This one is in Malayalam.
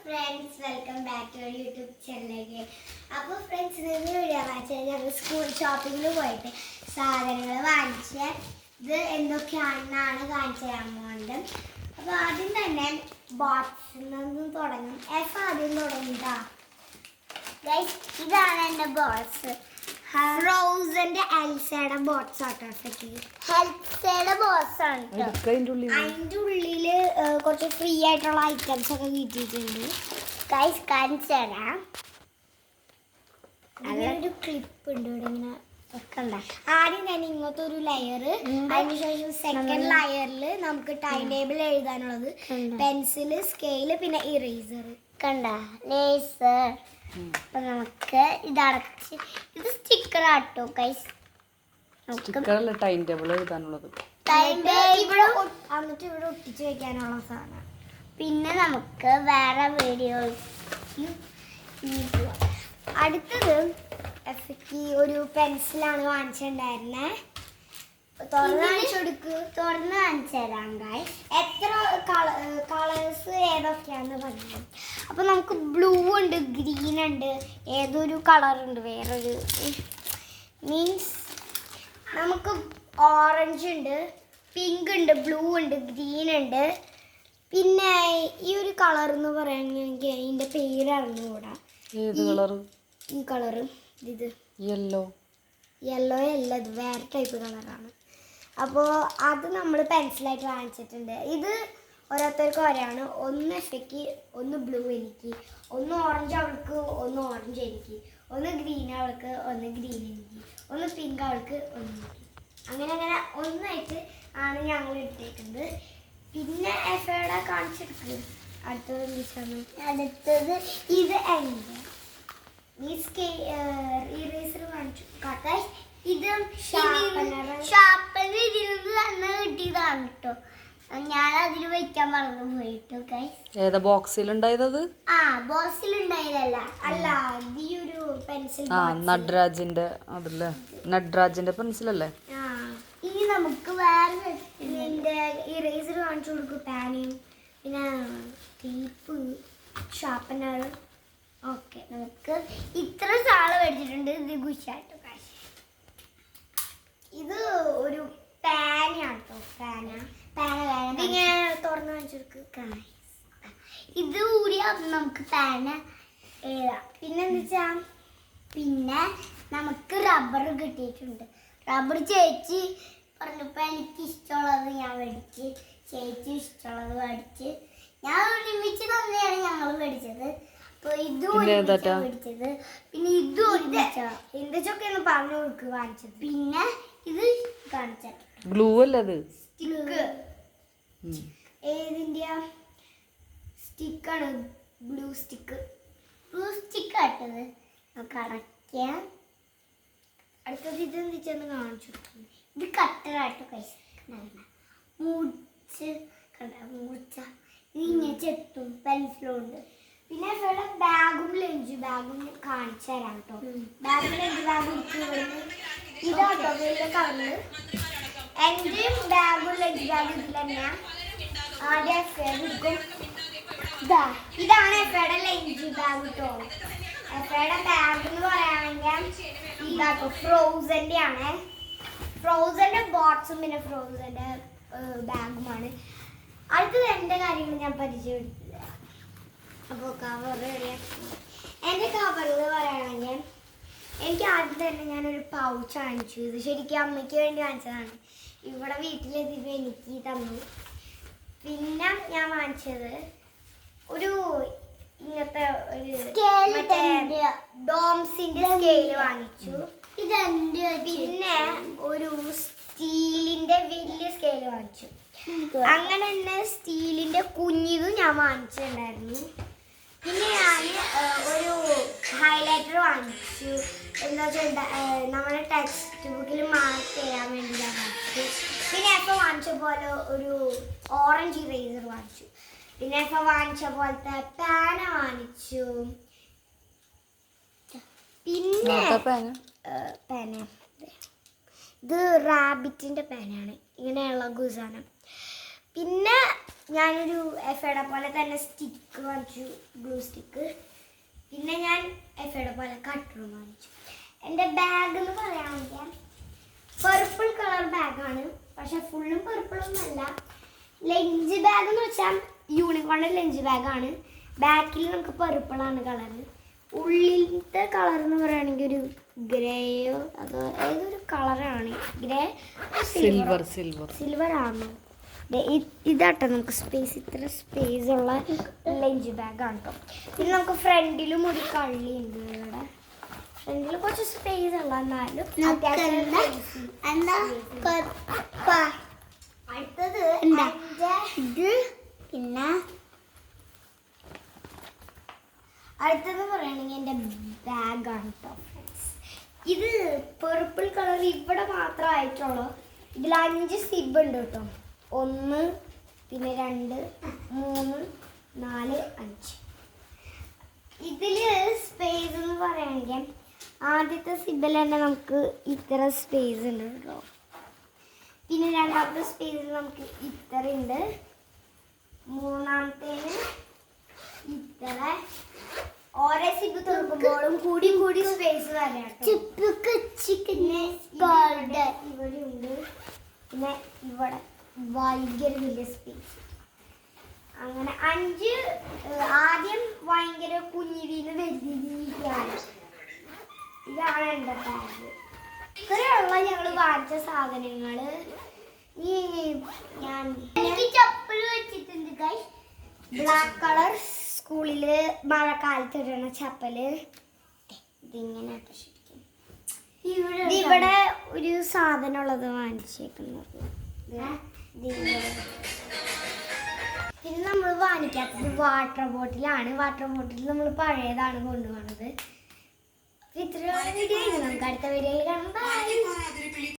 Friends welcome back to YouTube ചാനലിലേക്ക് അപ്പോൾ ഫ്രണ്ട്സ് നിന്ന് വീഡിയോ വായിച്ചാൽ ഞങ്ങൾ സ്കൂൾ ഷോപ്പിങ്ങിൽ പോയിട്ട് സാധനങ്ങൾ വാങ്ങിച്ച ഇത് എന്തൊക്കെയാണെന്നാണ് കാണിച്ചു തരാൻ പോകുന്നത് അപ്പോൾ ആദ്യം തന്നെ ബോക്സിൽ നിന്നും തുടങ്ങും. എഫ് ആദ്യം തുടങ്ങിട്ടാ ഗൈസ് ഇതാണ് എന്റെ ബോക്സ് ഫ്രോസന്റെ എൽസയുടെ ആട്ടോ ഹെൽസയുടെ ബോക്സ് ആണ് അതിന്റെ ഉള്ളിൽ കുറച്ച് ഫ്രീ ആയിട്ടുള്ള ഐറ്റംസ് ഒക്കെ കിട്ടിയിട്ടുണ്ട്. ഗൈസ് കാണിച്ചു തരാം. ഒരു ക്ലിപ്പ് ഉണ്ട് ഇവിടെ ഇങ്ങനെ വെക്കണ്ട. ആദ്യം തന്നെ ഇങ്ങനത്തെ ഒരു ലെയർ അതിനുശേഷം സെക്കൻഡ് ലെയറിൽ നമുക്ക് ടൈം ടേബിൾ എഴുതാനുള്ളത്. പെൻസിൽ സ്കെയിൽ പിന്നെ ഇറേസർ കണ്ട? ലേസർ അപ്പൊ നമുക്ക് ഇതടച്ച് ഇത് സ്റ്റിക്കർ ആട്ടോ സ്റ്റിക്കറല്ല ടൈം ടേബിൾ എഴുതാനുള്ളത്. ഇവിടെ എന്നിട്ട് ഇവിടെ ഒട്ടിച്ച് വെക്കാനുള്ള സാധനം. പിന്നെ നമുക്ക് വേറെ വീഡിയോ അടുത്തത് എഫക്ക് ഒരു പെൻസിലാണ് വാങ്ങിച്ചിട്ടുണ്ടായിരുന്നേ. തുറന്ന് കാണിച്ചു കൊടുക്ക്. തുറന്ന് കാണിച്ചു തരാം guys. എത്ര കളേഴ്സ് ഏതൊക്കെയാന്ന് പറഞ്ഞു അപ്പൊ നമുക്ക് ബ്ലൂ ഉണ്ട് ഗ്രീൻ ഉണ്ട് ഏതൊരു കളറുണ്ട് വേറൊരു? മീൻസ് നമുക്ക് ഓറഞ്ച് ഉണ്ട്. പിങ്ക് ഉണ്ട് ബ്ലൂ ഉണ്ട് ഗ്രീൻ ഉണ്ട്. പിന്നെ ഈ ഒരു കളർ എന്ന് പറയുകയാണെങ്കിൽ അതിന്റെ പേര് അറിഞ്ഞുകൂടാ? ഏത് കളർ ഈ കളർ ഇത്. യെല്ലോ യെല്ലോ അല്ല ഇത് വേറെ ടൈപ്പ് കളറാണ് അപ്പോൾ അത് നമ്മൾ പെൻസിലായിട്ട് വാങ്ങിച്ചിട്ടുണ്ട്. ഇത് ഓരോരുത്തർക്ക് ഓരോയാണ് ഒന്ന് എഫയ്ക്ക് ഒന്ന് ബ്ലൂ എനിക്ക്. ഒന്ന് ഓറഞ്ച് അവൾക്ക് ഒന്ന് ഓറഞ്ച് എനിക്ക്. ഒന്ന് ഗ്രീൻ അവൾക്ക് ഒന്ന് ഗ്രീൻ എനിക്ക്. ഒന്ന് പിങ്ക് അവൾക്ക് ഒന്ന് അങ്ങനെ അങ്ങനെ ഒന്നായിട്ട് ആണ് ഞങ്ങൾ എടുത്തേക്കുന്നത് പിന്നെ എഫയുടെ കാണിച്ചെടുക്കും അടുത്തത് എന്താണ് അടുത്തത് ഇത് എന്റെ ഈ ഇറേസർ കാണിച്ചു. കാട്ടായി ഇത് ഷാർപ്പനർ ഇരുന്ന് തന്നെ കിട്ടിയതാണ് കേട്ടോ ഞാൻ അതിൽ വെക്കാൻ മറന്നു പോയിട്ടു ഏതാ ബോക്സിലുണ്ടായത് ആ ബോക്സിൽ ഉണ്ടായതല്ല അല്ല ഈ ഒരു പെൻസിൽ ആ നട്രാജിന്റെ അതല്ലേ? നട്രാജിന്റെ പെൻസിലല്ലേ? ആ. ഇനി നമുക്ക് വേറെ ഇറേസർ കാണിച്ചു കൊടുക്കും. പാനയും പിന്നെ ടീപ്പ് ഷാർപ്പനർ ഓക്കെ നമുക്ക് ഇത്ര സാൾ മേടിച്ചിട്ടുണ്ട്. ഇത് ഗുഷാട്ടോ കാശ്. ഇത് ഒരു കേട്ടോ പാന പാന പാന ഇതിങ്ങനെ തുറന്ന് കാണിച്ചു ഇത് കൂടിയ നമുക്ക് പാന എഴുതാം പിന്നെ എന്താ വെച്ചാ പിന്നെ നമുക്ക് റബ്ബർ കിട്ടിയിട്ടുണ്ട്. റബ്ബർ ചേച്ചി ഇഷ്ടമുള്ളത് ഞാൻ മേടിച്ച് ചേച്ചി ഇഷ്ടമുള്ളത് മേടിച്ച്. ഞാൻ ഒരുമിച്ച് തന്നെയാണ് ഞങ്ങൾ മേടിച്ചത്. അപ്പൊ ഇതും ഒരുമിച്ചാ മേടിച്ചത്. പിന്നെ ഇതും ഒരുമിച്ചാ. എന്തൊക്കെ ഒന്ന് പറഞ്ഞു കൊടുക്ക് വാങ്ങിച്ചത്. പിന്നെ ഇത് കാണിച്ചത് ഗ്ലൂ അല്ലത് അത്? സ്റ്റിക്ക്. ഉം. ഏതിന്റെ സ്റ്റിക്കാണ് ബ്ലൂ സ്റ്റിക്ക്. ബ്ലൂ സ്റ്റിക്ക് ആട്ടത്. നമുക്ക് അടയ്ക്കാം അടുത്തത് ഇത് എന്താ കാണിച്ചു ഇത് കട്ടറായിട്ട് കഴിച്ച് മുറിച്ച് കണ്ട മുറിച്ച ഇത് ഇങ്ങനെ ചെത്തും പെൻസിലും ഉണ്ട്. പിന്നെ ഇവിടെ ബാഗും ലഞ്ച് ബാഗും കാണിച്ചു തരാം കേട്ടോ ബാഗും ലഞ്ച് ബാഗും ഇതാട്ടോ വലിയ കറന്ന് എന്റെയും ബാഗും ലഞ്ച് ബാഗും ഇതിൽ തന്നെയാ. ആദ്യം എടുക്കും. ഇതാ ഇതാണ് എഫയുടെ ലഞ്ച് ബാഗ് കേട്ടോ എഫയുടെ ബാഗ് എന്ന് പറയുകയാണെങ്കിൽ ഇതാട്ടോ ഫ്രോസന്റെ ആണ് ഫ്രോസന്റെ ബോട്ട്സും പിന്നെ ഫ്രോസന്റെ ബാഗുമാണ് അടുത്തത് എന്റെ കാര്യങ്ങൾ ഞാൻ പരിചയപ്പെടുത്തില്ല. അപ്പോൾ കവർ എന്റെ കവറിൽ പറയുകയാണെങ്കിൽ എനിക്ക് ആദ്യം തന്നെ ഞാനൊരു പൗച്ച് വാങ്ങിച്ചു. ഇത് ശരിക്കും അമ്മയ്ക്ക് വേണ്ടി വാങ്ങിച്ചതാണ്. ഇവിടെ വീട്ടിലെത്തിയപ്പോൾ എനിക്ക് തന്നു. പിന്നെ ഞാൻ വാങ്ങിച്ചത് ഒരു ഇങ്ങനത്തെ ഒരു മറ്റേ ഡോംസിന്റെ സ്കെയിൽ വാങ്ങിച്ചു. പിന്നെ ഒരു സ്റ്റീലിന്റെ വലിയ സ്കെയിൽ വാങ്ങിച്ചു. അങ്ങനെ തന്നെ സ്റ്റീലിന്റെ കുഞ്ഞിതും ഞാൻ വാങ്ങിച്ചിട്ടുണ്ടായിരുന്നു. പിന്നെ ഞാൻ ഒരു ഹൈലൈറ്റർ വാങ്ങിച്ചു. എന്താ വെച്ചാൽ നമ്മുടെ ടെക്സ്റ്റ് ബുക്കിൽ മാർക്ക് ചെയ്യാൻ വേണ്ടി ഞാൻ വാങ്ങിച്ചു. പിന്നെ എപ്പോൾ വാങ്ങിച്ച പോലെ ഒരു ഓറഞ്ച് ഇറേസർ വാങ്ങിച്ചു. പിന്നെ എപ്പോൾ വാങ്ങിച്ച പോലത്തെ പാന വാങ്ങിച്ചു. പിന്നെ ഇങ്ങനത്തെ പേന ഏഹ്, പേന ഇത് റാബിറ്റിന്റെ പേനയാണ് ഇങ്ങനെയുള്ള ഗുസാനം. പിന്നെ ഞാനൊരു എഫയുടെ പോലെ തന്നെ സ്റ്റിക്ക് വാങ്ങിച്ചു ഗ്ലൂ സ്റ്റിക്ക് പിന്നെ ഞാൻ എഫയുടെ പോലെ കട്ടറും വാങ്ങിച്ചു. എന്റെ ബാഗ് എന്ന് പറയുകയാണെങ്കിൽ പർപ്പിൾ കളർ ബാഗാണ് പക്ഷെ ഫുള്ളും പർപ്പിളൊന്നുമല്ല ലഞ്ച് ബാഗ് എന്ന് വെച്ചാൽ യൂണിക്കോണിന്റെ ലഞ്ച് ബാഗാണ് ബാക്കിൽ നമുക്ക് പർപ്പിളാണ് കളർ ഉള്ളിലത്തെ കളർ എന്ന് പറയുകയാണെങ്കിൽ ഒരു ഗ്രേയോ അതോ ഏതൊരു കളറാണ്? ഗ്രേ സിൽവർ സിൽവർ സിൽവർ ആണോ? ഇതാട്ടോ നമുക്ക് സ്പേസ് ഇത്ര സ്പേസ് ഉള്ള ലഞ്ച് ബാഗാണ് കേട്ടോ പിന്നെ നമുക്ക് ഫ്രണ്ടിലും ഒരു കള്ളി ഉണ്ട് ഇവിടെ. ഫ്രണ്ടിൽ കുറച്ച് സ്പേസ് ഉള്ള എന്നാലും അടുത്തത് ഇത്? പിന്നെ? അടുത്തത് പറയുകയാണെങ്കിൽ എന്റെ ബാഗാണ് കേട്ടോ ഇത് പെർപ്പിൾ കളർ ഇവിടെ മാത്രമായിട്ടുള്ളൂ ഇതിൽ അഞ്ച് സിബ് ഉണ്ട് കേട്ടോ. ഒന്ന് പിന്നെ രണ്ട് മൂന്ന് നാല് അഞ്ച്. ഇതിൽ സ്പേസ് എന്ന് പറയുകയാണെങ്കിൽ ആദ്യത്തെ സിബിൽ തന്നെ നമുക്ക് ഇത്ര സ്പേസ് ഉണ്ട് കേട്ടോ. പിന്നെ രണ്ടാമത്തെ സ്പേസിൽ നമുക്ക് ഇത്ര ഉണ്ട്. മൂന്നാമത്തേന് ഇത്ര സിബ് തുറക്കുമ്പോഴും കൂടി കൂടി സ്പേസ് വരാം പിന്നെ ഇവിടെ ഉണ്ട്. പിന്നെ ഇവിടെ ഭയങ്കര വലിയ സ്പേസ് അങ്ങനെ അഞ്ച് ആദ്യം ഭയങ്കര കുഞ്ഞിരിന്ന് വരുന്നിരിക്കാണ് ഇതാണ് എന്റെ കാര്യം ഇത്രയുള്ള ഞങ്ങൾ വാങ്ങിച്ച സാധനങ്ങൾ. ഈ ഞാൻ ചപ്പൽ വെച്ചിട്ടുണ്ട് ഗൈസ് ബ്ലാക്ക് കളർ സ്കൂളിൽ മഴക്കാലത്ത് ഇടണ ചപ്പൽ. ഇതിങ്ങനെ ഇവിടെ ഒരു സാധനം ഉള്ളത് ഇതിവിടെ. പിന്നെ നമ്മൾ വാങ്ങിക്കാത്തത് വാട്ടർ ബോട്ടിലാണ് വാട്ടർ ബോട്ടിൽ നമ്മൾ പഴയതാണ് കൊണ്ടുപോകുന്നത് ഇത്രയുള്ള വീഡിയോ നമുക്ക് അടുത്ത വീഡിയോയിൽ കാണാം.